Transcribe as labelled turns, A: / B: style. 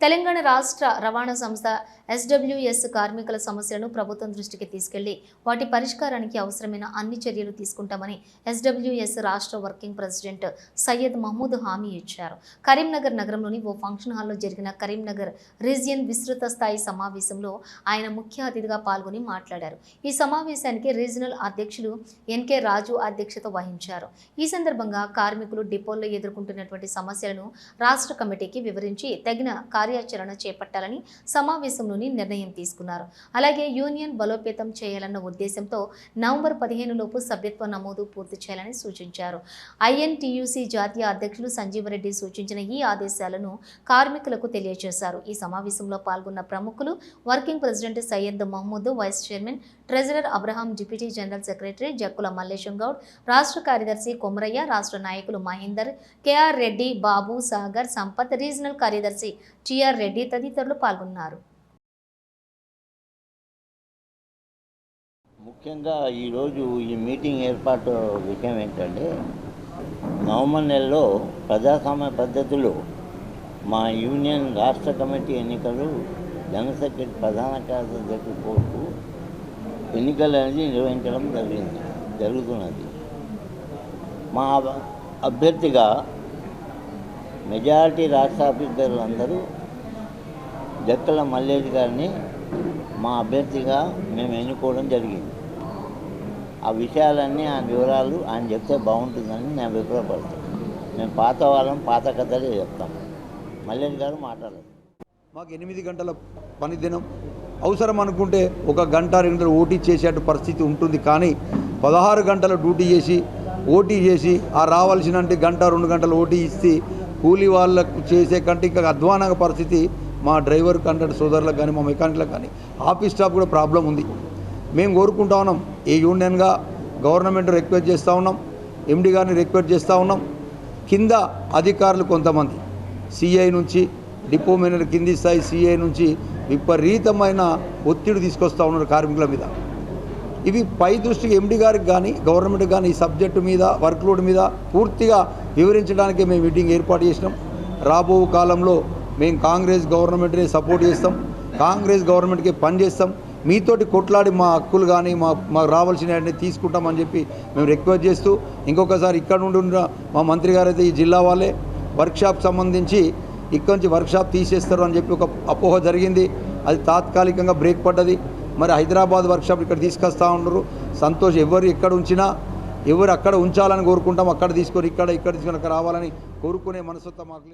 A: తెలంగాణ రాష్ట్ర రవాణా సంస్థ ఎస్డబ్ల్యూఎస్ కార్మికుల సమస్యలను ప్రభుత్వం దృష్టికి తీసుకెళ్ళి వాటి పరిష్కారానికి అవసరమైన అన్ని చర్యలు తీసుకుంటామని ఎస్డబ్ల్యూఎస్ రాష్ట్ర వర్కింగ్ ప్రెసిడెంట్ సయ్యద్ మహమూద్ హామీ ఇచ్చారు. కరీంనగర్ నగరంలోని ఓ ఫంక్షన్ హాల్లో జరిగిన కరీంనగర్ రీజియన్ విస్తృత స్థాయి సమావేశంలో ఆయన ముఖ్య అతిథిగా పాల్గొని మాట్లాడారు. ఈ సమావేశానికి రీజనల్ అధ్యక్షులు ఎన్కే రాజు అధ్యక్షత వహించారు. ఈ సందర్భంగా కార్మికులు డిపోల్లో ఎదుర్కొంటున్నటువంటి సమస్యలను రాష్ట్ర కమిటీకి వివరించి తగిన కార్యాచరణ చేపట్టాలని సమావేశంలోని నిర్ణయం తీసుకున్నారు. అలాగే యూనియన్ బలోపేతం చేయాలన్న ఉద్దేశంతో నవంబర్ పదిహేను లోపు సభ్యత్వ నమోదు పూర్తి చేయాలని సూచించారు. ఐఎన్టీయూసీ జాతీయ అధ్యక్షులు సంజీవరెడ్డి సూచించిన ఈ ఆదేశాలను కార్మికులకు తెలియజేశారు. ఈ సమావేశంలో పాల్గొన్న ప్రముఖులు working president Syed Mahmood vice chairman treasurer Abraham deputy general secretary Jakkula Mallesham Goud రాష్ట్ర కార్యదర్శి కొమరయ్య రాష్ట్ర నాయకులు Mahender K R Reddy Babu Sagar Sampath regional కార్యదర్శి టిఆర్ రెడ్డి తదితరులు పాల్గొన్నారు.
B: ముఖ్యంగా ఈరోజు ఈ మీటింగ్ ఏర్పాటు విషయం ఏంటంటే నవంబర్ నెలలో ప్రజాస్వామ్య పద్ధతిలో మా యూనియన్ రాష్ట్ర కమిటీ ఎన్నికలు జనరల్ సెక్రటరీ ప్రధాన కార్యదర్శి కోర్టు ఎన్నికలు అనేది నిర్వహించడం జరిగింది జరుగుతున్నది. మా అభ్యర్థిగా మెజారిటీ రాష్ట్ర ఆఫీసర్లు అందరూ జక్కల మల్లేష్ గారిని మా అభ్యర్థిగా మేము ఎన్నుకోవడం జరిగింది. ఆ విషయాలన్నీ ఆ వివరాలు ఆయన చెప్తే బాగుంటుందని నేను అభిప్రాయపడతాను మేము పాత వాళ్ళం పాత కథలే చెప్తాం. మల్లేష్ గారు మాట్లాడారు.
C: మాకు ఎనిమిది గంటల పని దినం. అవసరం అనుకుంటే ఒక గంట రెండు గంటలు ఓటీ చేసేట పరిస్థితి ఉంటుంది. కానీ పదహారు గంటల డ్యూటీ చేసి ఓటీ చేసి ఆ రావాల్సిన గంట రెండు గంటలు ఓటీ ఇస్తే కూలీ వాళ్ళకు చేసే కంటే ఇంకా అధ్వానంగా పరిస్థితి మా డ్రైవర్ కండక్టర్ సోదరులకు కానీ మా మెకానిక్లకు కానీ ఆఫీస్ స్టాఫ్ కూడా ప్రాబ్లం ఉంది. మేము కోరుకుంటా ఉన్నాం ఏ యూనియన్గా గవర్నమెంట్ రిక్వెస్ట్ చేస్తూ ఉన్నాం ఎండి గారిని రిక్వెస్ట్ చేస్తూ ఉన్నాం. కింద అధికారులు కొంతమంది సిఐ నుంచి డిపో మేనేజర్ కింది స్థాయి సిఐ నుంచి విపరీతమైన ఒత్తిడి తీసుకొస్తూ ఉన్నారు కార్మికుల మీద. ఇవి పై దృష్టికి ఎండి గారికి కానీ గవర్నమెంట్ కానీ ఈ సబ్జెక్టు మీద వర్క్లోడ్ మీద పూర్తిగా వివరించడానికి మేము మీటింగ్ ఏర్పాటు చేసినాం. రాబో కాలంలో మేము కాంగ్రెస్ గవర్నమెంట్ని సపోర్ట్ చేస్తాం. కాంగ్రెస్ గవర్నమెంట్కి పనిచేస్తాం మీతోటి కొట్లాడి మా హక్కులు కానీ మా మాకు రావాల్సిన తీసుకుంటామని చెప్పి మేము రిక్వెస్ట్ చేస్తూ ఇంకొకసారి ఇక్కడ నుండి ఉన్న మా మంత్రి గారు అయితే ఈ జిల్లా వాళ్ళే. వర్క్షాప్ సంబంధించి ఇక్కడి నుంచి వర్క్షాప్ తీసేస్తారు అని చెప్పి ఒక అపోహ జరిగింది. అది తాత్కాలికంగా బ్రేక్ పడ్డది. మరి హైదరాబాద్ వర్క్షాప్ ఇక్కడ తీసుకొస్తా ఉన్నారు. సంతోష్ ఎవరు ఎక్కడ ఉంచినా ఎవరు అక్కడ ఉంచాలని కోరుకుంటాం. అక్కడ తీసుకొని ఇక్కడ ఇక్కడ తీసుకొని అక్కడ రావాలని కోరుకునే మనసత్వం మాకు